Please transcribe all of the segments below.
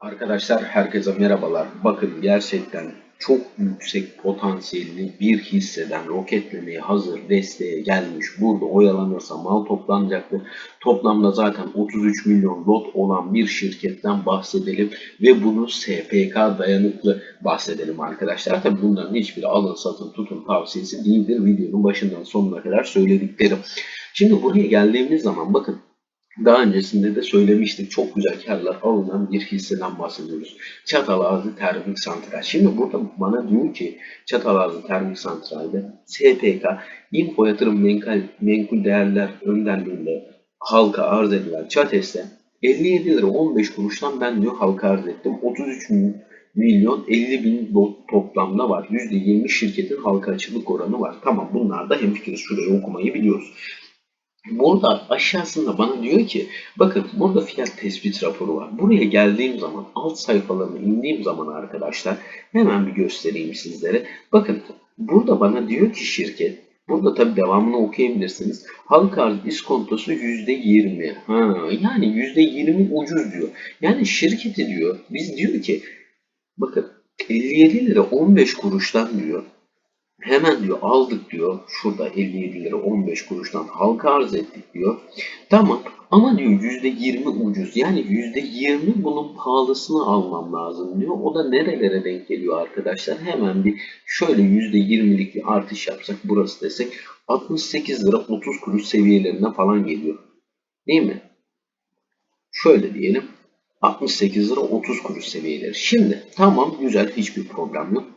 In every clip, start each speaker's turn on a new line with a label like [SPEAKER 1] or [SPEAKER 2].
[SPEAKER 1] Arkadaşlar herkese merhabalar. Bakın gerçekten çok yüksek potansiyelli bir hisseden roketlemeye hazır desteğe gelmiş. Burada oyalanırsa mal toplanacaktır. Toplamda zaten 33 milyon lot olan bir şirketten bahsedelim ve bunu SPK dayanıklı bahsedelim arkadaşlar. Tabi bunların hiçbiri alın satın tutun tavsiyesi değildir. Videonun başından sonuna kadar söylediklerim. Şimdi buraya geldiğimiz zaman bakın daha öncesinde de söylemiştik. Çok güzel karlar alınan bir hisseden bahsediyoruz. Çatalazı Termik Santral. Şimdi burada bana diyor ki Çatalazı Termik Santral'de SPK Info Yatırım Menkul, Menkul Değerler Önderliğinde halka arz edilen Çates'te 57 lira 15 kuruştan ben diyor halka arz ettim. 33 milyon 50 bin toplamda var. %20 şirketin halka açıklık oranı var. Tamam bunlar da hemfikiriz. Şurayı okumayı biliyoruz. Burada aşağısında bana diyor ki bakın burada fiyat tespit raporu var. Buraya geldiğim zaman alt sayfalarına indiğim zaman arkadaşlar hemen bir göstereyim sizlere. Bakın burada bana diyor ki şirket Burada tabi devamını okuyabilirsiniz. Halk arz iskontosu %20. Ha, yani %20 ucuz diyor. Yani şirketi diyor biz diyor ki bakın 57 lira 15 kuruştan diyor Hemen diyor aldık diyor. Şurada 57 lira 15 kuruştan halka arz ettik diyor. Tamam ama diyor %20 ucuz. Yani %20 bunun pahalısını almam lazım diyor. O da nerelere denk geliyor arkadaşlar? Hemen bir şöyle %20'lik bir artış yapsak burası desek 68 lira 30 kuruş seviyelerine falan geliyor. Değil mi? Şöyle diyelim 68 lira 30 kuruş seviyeleri. Şimdi tamam güzel hiçbir problem yok.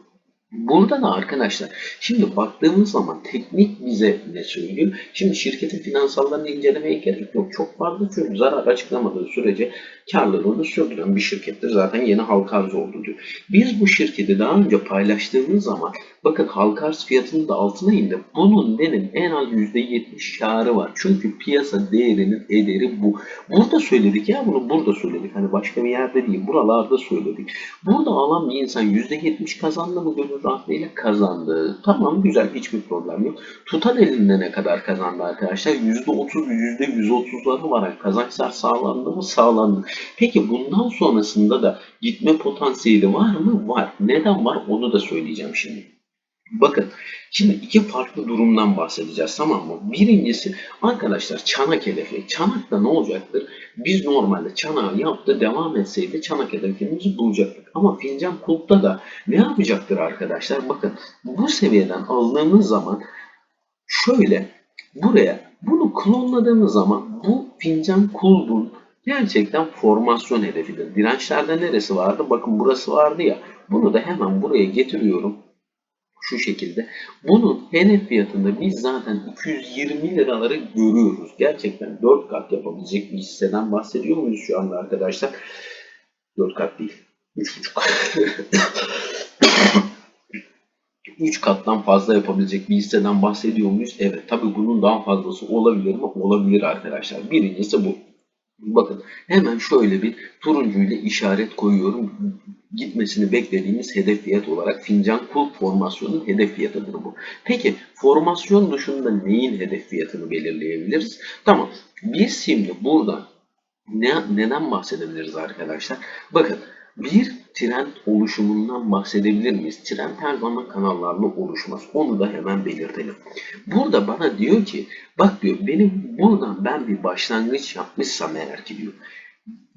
[SPEAKER 1] Burada da arkadaşlar şimdi baktığımız zaman teknik bize ne söylüyor? Şimdi şirketin finansallarını incelemeye gerek yok. Çok fazla çünkü zarar açıklamadığı sürece karlılığını sürdüren bir şirkettir. Zaten yeni halka arz oldu diyor. Biz bu şirketi daha önce paylaştığımız zaman bakın halka arz fiyatının da altına indi. Bunun benim en az %70 karı var. Çünkü piyasa değerinin ederi bu. Burada söyledik ya bunu burada söyledik. Hani başka bir yerde değil. Buralarda söyledik. Burada alan bir insan %70 kazandı mı gönül rahatlığıyla kazandı. Tamam güzel hiçbir problem yok. Tutan elinde ne kadar kazandı arkadaşlar? %30 %130'ları var. Kazançlar sağlandı mı? Sağlandı. Peki bundan sonrasında da gitme potansiyeli var mı? Var. Neden var? Onu da söyleyeceğim şimdi. Bakın şimdi iki farklı durumdan bahsedeceğiz tamam mı? Birincisi arkadaşlar çanak hedefi. Çanakta ne olacaktır? Biz normalde çanağı yaptı devam etseydi çanak hedefimizi bulacaktık. Ama fincan kulpta da ne yapacaktır arkadaşlar? Bakın bu seviyeden aldığımız zaman şöyle buraya bunu klonladığımız zaman bu fincan kulbun gerçekten formasyon hedefidir. Dirençlerde neresi vardı? Bakın burası vardı ya. Bunu da hemen buraya getiriyorum şu şekilde. Bunun hedef fiyatında biz zaten 220 liraları görüyoruz. Gerçekten 4 kat yapabilecek bir hisseden bahsediyor muyuz şu anda arkadaşlar? 4 kat değil. 3,5 3 kattan fazla yapabilecek bir hisseden bahsediyor muyuz? Evet. Tabi bunun daha fazlası olabilir mi? Olabilir arkadaşlar. Birincisi bu. Bakın hemen şöyle bir turuncuyla işaret koyuyorum. Gitmesini beklediğimiz hedef fiyat olarak fincan kulp formasyonun hedef fiyatıdır bu. Peki formasyon dışında neyin hedef fiyatını belirleyebiliriz? Tamam biz şimdi burada ne, neden bahsedebiliriz arkadaşlar? Bakın bir trend oluşumundan bahsedebilir miyiz? Trend her zaman kanallarla oluşmaz. Onu da hemen belirtelim. Burada bana diyor ki bak diyor benim buradan ben bir başlangıç yapmışsam eğer ki diyor.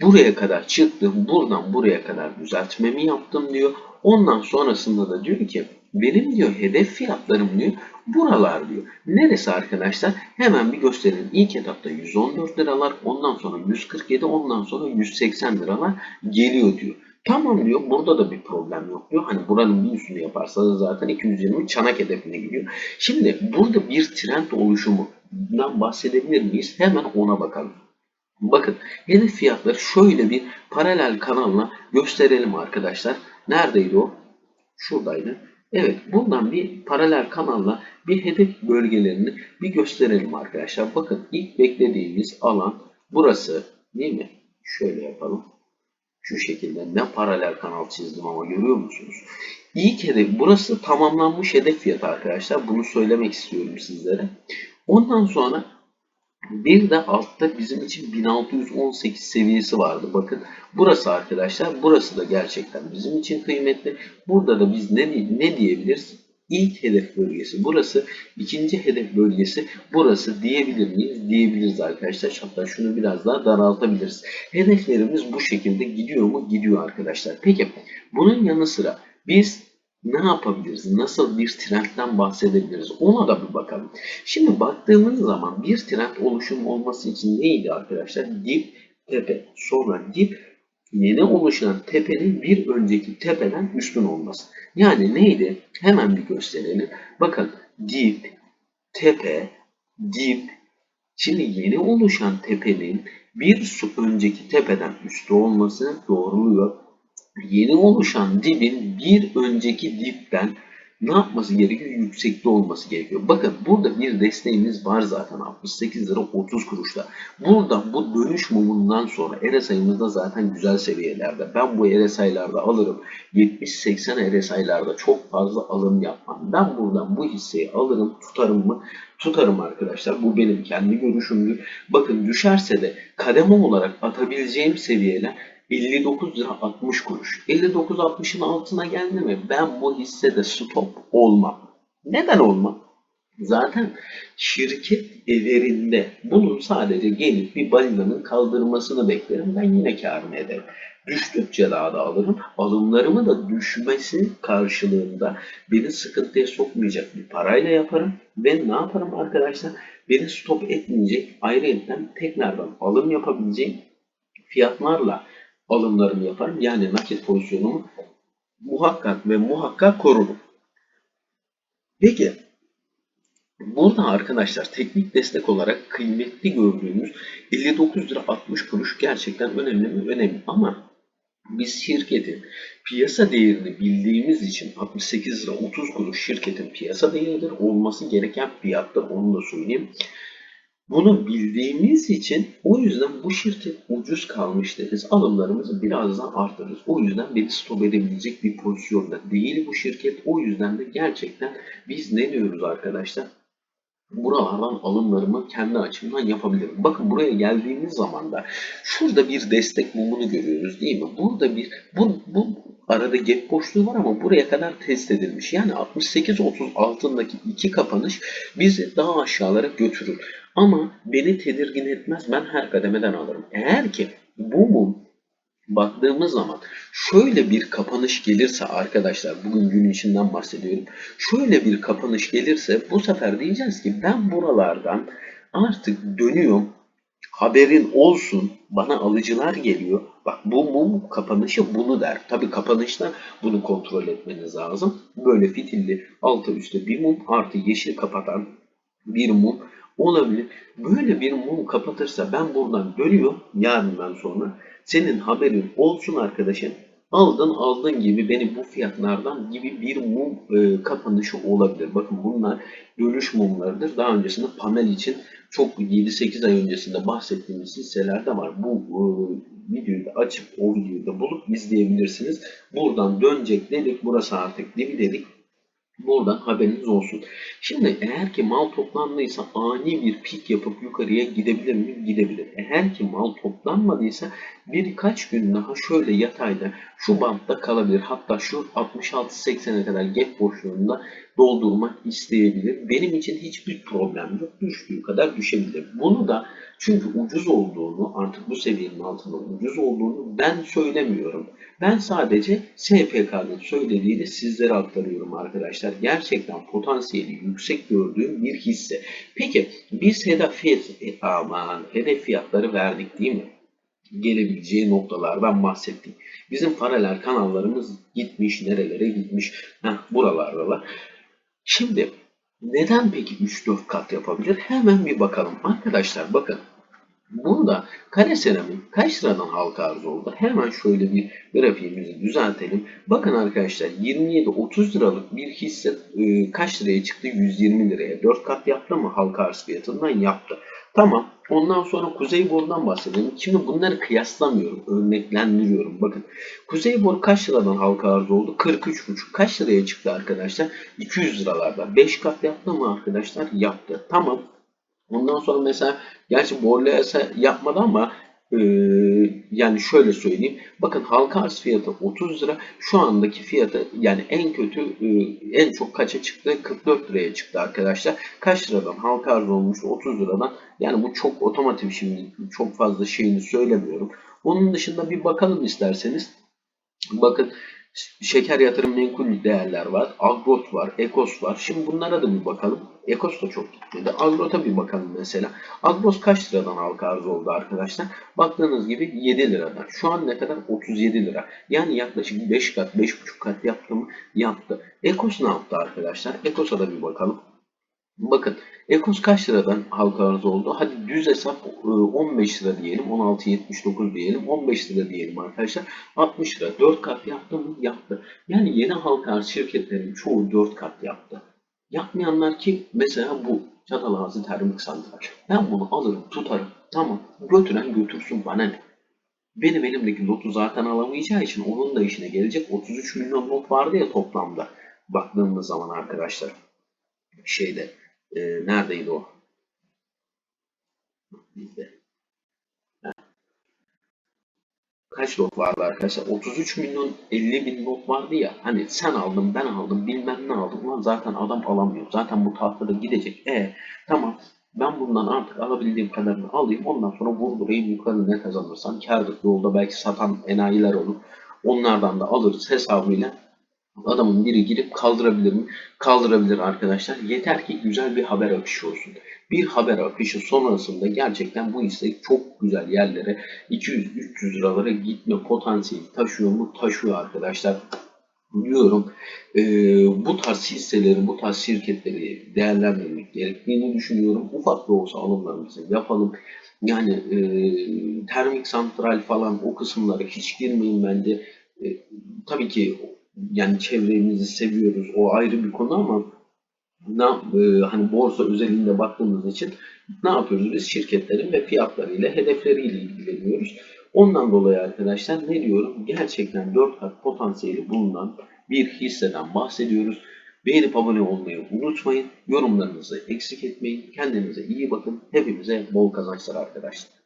[SPEAKER 1] Buraya kadar çıktım. Buradan buraya kadar düzeltmemi yaptım diyor. Ondan sonrasında da diyor ki benim diyor hedef fiyatlarım diyor buralar diyor. Neresi arkadaşlar? Hemen bir gösterelim. İlk etapta 114 liralar, ondan sonra 147, ondan sonra 180 liralar geliyor diyor. Tamam diyor burada da bir problem yok diyor. Hani buranın bir üstünü yaparsa zaten 220 çanak hedefine gidiyor. Şimdi burada bir trend oluşumundan bahsedebilir miyiz? Hemen ona bakalım. Bakın hedef fiyatları şöyle bir paralel kanalla gösterelim arkadaşlar. Neredeydi o? Şuradaydı. Evet buradan bir paralel kanalla bir hedef bölgelerini bir gösterelim arkadaşlar. Bakın ilk beklediğimiz alan burası değil mi? Şöyle yapalım. Şu şekilde ne paralel kanal çizdim ama görüyor musunuz? İlk hedef burası tamamlanmış hedef fiyatı arkadaşlar. Bunu söylemek istiyorum sizlere. Ondan sonra Bir de altta bizim için 1618 seviyesi vardı. Bakın burası arkadaşlar. Burası da gerçekten bizim için kıymetli. Burada da biz ne, ne diyebiliriz? İlk hedef bölgesi burası. ikinci hedef bölgesi burası diyebilir miyiz? Diyebiliriz arkadaşlar. Hatta şunu biraz daha daraltabiliriz. Hedeflerimiz bu şekilde gidiyor mu? Gidiyor arkadaşlar. Peki bunun yanı sıra biz ne yapabiliriz? Nasıl bir trendten bahsedebiliriz? Ona da bir bakalım. Şimdi baktığımız zaman bir trend oluşum olması için neydi arkadaşlar? Dip, tepe, sonra dip, yeni oluşan tepenin bir önceki tepeden üstün olması. Yani neydi? Hemen bir gösterelim. Bakın dip, tepe, dip. Şimdi yeni oluşan tepenin bir su önceki tepeden üstü olması doğruluyor yeni oluşan dibin bir önceki dipten ne yapması gerekiyor? Yüksekte olması gerekiyor. Bakın burada bir desteğimiz var zaten 68 lira 30 kuruşta. Burada bu dönüş mumundan sonra RSI'mız da zaten güzel seviyelerde. Ben bu RSI'larda alırım. 70-80 RSI'larda çok fazla alım yapmam. Ben buradan bu hisseyi alırım tutarım mı? Tutarım arkadaşlar. Bu benim kendi görüşümdür. Bakın düşerse de kademe olarak atabileceğim seviyeler 59 lira 60 kuruş. 59-60'ın altına geldi mi ben bu hissede stop olmam. Neden olmam? Zaten şirket everinde bunun sadece gelip bir balinanın kaldırmasını beklerim. Ben yine karımı ederim. Düştükçe daha da alırım. Alımlarımı da düşmesi karşılığında beni sıkıntıya sokmayacak bir parayla yaparım. Ve ne yaparım arkadaşlar? Beni stop etmeyecek. Ayrıca tekrardan alım yapabileceğim fiyatlarla alımlarımı yaparım. Yani nakit pozisyonumu muhakkak ve muhakkak korurum. Peki burada arkadaşlar teknik destek olarak kıymetli gördüğümüz 59 lira 60 kuruş gerçekten önemli mi? Önemli ama biz şirketin piyasa değerini bildiğimiz için 68 lira 30 kuruş şirketin piyasa değeridir. Olması gereken fiyattır onu da söyleyeyim. Bunu bildiğimiz için o yüzden bu şirket ucuz kalmış deriz. Alımlarımızı biraz artırırız. O yüzden beni stop edebilecek bir pozisyonda değil bu şirket. O yüzden de gerçekten biz ne diyoruz arkadaşlar? Buralardan alımlarımı kendi açımdan yapabilirim. Bakın buraya geldiğimiz zaman da şurada bir destek mumunu görüyoruz değil mi? Burada bir bu, bu arada gap boşluğu var ama buraya kadar test edilmiş. Yani 68-30 altındaki iki kapanış bizi daha aşağılara götürür. Ama beni tedirgin etmez. Ben her kademeden alırım. Eğer ki bu mum baktığımız zaman şöyle bir kapanış gelirse arkadaşlar bugün gün içinden bahsediyorum. Şöyle bir kapanış gelirse bu sefer diyeceğiz ki ben buralardan artık dönüyorum. Haberin olsun bana alıcılar geliyor. Bak bu mum kapanışı bunu der. Tabi kapanışta bunu kontrol etmeniz lazım. Böyle fitilli altı üstte bir mum artı yeşil kapatan bir mum olabilir. Böyle bir mum kapatırsa ben buradan dönüyorum yarından sonra. Senin haberin olsun arkadaşım. Aldın aldın gibi beni bu fiyatlardan gibi bir mum e, kapanışı olabilir. Bakın bunlar dönüş mumlarıdır. Daha öncesinde panel için çok 7-8 ay öncesinde bahsettiğimiz hisseler de var. Bu e, videoyu da açıp o videoyu da bulup izleyebilirsiniz. Buradan dönecek dedik. Burası artık dibi dedik. Buradan haberiniz olsun. Şimdi eğer ki mal toplandıysa ani bir pik yapıp yukarıya gidebilir mi? Gidebilir. Eğer ki mal toplanmadıysa birkaç gün daha şöyle yatayda şu bantta kalabilir. Hatta şu 66-80'e kadar gap boşluğunda doldurmak isteyebilir. Benim için hiçbir problem yok. Düştüğü kadar düşebilir. Bunu da çünkü ucuz olduğunu, artık bu seviyenin altında ucuz olduğunu ben söylemiyorum. Ben sadece SPK'nın söylediğini sizlere aktarıyorum arkadaşlar. Gerçekten potansiyeli yüksek gördüğüm bir hisse. Peki biz hedef, fiyat, aman, hedef fiyatları verdik değil mi? gelebileceği noktalardan bahsettik. Bizim paralel kanallarımız gitmiş, nerelere gitmiş? Heh, buralardalar. Şimdi neden peki 3-4 kat yapabilir? Hemen bir bakalım. Arkadaşlar bakın Bunda kare seramik kaç liradan halka arz oldu? Hemen şöyle bir grafiğimizi düzeltelim. Bakın arkadaşlar 27-30 liralık bir hisse e, kaç liraya çıktı? 120 liraya. 4 kat yaptı mı halka arz fiyatından? Yaptı. Tamam. Ondan sonra Kuzey Bor'dan bahsedelim. Şimdi bunları kıyaslamıyorum. Örneklendiriyorum. Bakın. Kuzey Bor kaç liradan halka arz oldu? 43,5. Kaç liraya çıktı arkadaşlar? 200 liralarda. 5 kat yaptı mı arkadaşlar? Yaptı. Tamam. Ondan sonra mesela gerçi Borleasa yapmadı ama e, yani şöyle söyleyeyim. Bakın halka arz fiyatı 30 lira. Şu andaki fiyatı yani en kötü e, en çok kaça çıktı? 44 liraya çıktı arkadaşlar. Kaç liradan halka arz olmuş? 30 liradan. Yani bu çok otomotiv şimdi çok fazla şeyini söylemiyorum. Onun dışında bir bakalım isterseniz. Bakın şeker yatırım menkul değerler var. Agrot var, Ekos var. Şimdi bunlara da bir bakalım. Ekos da çok gitmedi. Agrot'a bir bakalım mesela. Agros kaç liradan halka arz oldu arkadaşlar? Baktığınız gibi 7 liradan. Şu an ne kadar? 37 lira. Yani yaklaşık 5 kat, 5,5 kat yaptı mı? Yaptı. Ekos ne yaptı arkadaşlar? Ekos'a da bir bakalım. Bakın Ekos kaç liradan halka arz oldu? Hadi düz hesap e, 15 lira diyelim. 16.79 diyelim. 15 lira diyelim arkadaşlar. 60 lira. 4 kat yaptı mı? Yaptı. Yani yeni halka arz şirketlerin çoğu 4 kat yaptı. Yapmayanlar ki mesela bu Çatalhazı Termik Santral. Ben bunu alırım tutarım. Tamam götüren götürsün bana ne? Benim elimdeki lotu zaten alamayacağı için onun da işine gelecek. 33 milyon lot vardı ya toplamda. Baktığımız zaman arkadaşlar. Şeyde e, neredeydi o? Bizde. Kaç lot vardı arkadaşlar? 33 milyon 50 bin lot vardı ya. Hani sen aldın ben aldım bilmem ne aldım. Ulan zaten adam alamıyor. Zaten bu tahtada gidecek. E tamam ben bundan artık alabildiğim kadarını alayım. Ondan sonra vurdurayım yukarı ne kazanırsam kardır. Yolda belki satan enayiler olur. Onlardan da alırız hesabıyla. Adamın biri girip kaldırabilir mi? Kaldırabilir arkadaşlar. Yeter ki güzel bir haber akışı olsun. Bir haber akışı sonrasında gerçekten bu hisse çok güzel yerlere 200-300 liralara gitme potansiyeli taşıyor mu? Taşıyor arkadaşlar. Diyorum e, bu tarz hisseleri, bu tarz şirketleri değerlendirmek gerektiğini düşünüyorum. Ufak da olsa alımlarımızı yapalım. Yani e, termik santral falan o kısımlara hiç girmeyin bence. E, tabii ki yani çevremizi seviyoruz. O ayrı bir konu ama ne, e, hani borsa özelinde baktığımız için ne yapıyoruz biz? Şirketlerin ve fiyatlarıyla, hedefleriyle ilgileniyoruz. Ondan dolayı arkadaşlar ne diyorum? Gerçekten 4 kat potansiyeli bulunan bir hisseden bahsediyoruz. Beğenip abone olmayı unutmayın. Yorumlarınızı eksik etmeyin. Kendinize iyi bakın. Hepimize bol kazançlar arkadaşlar.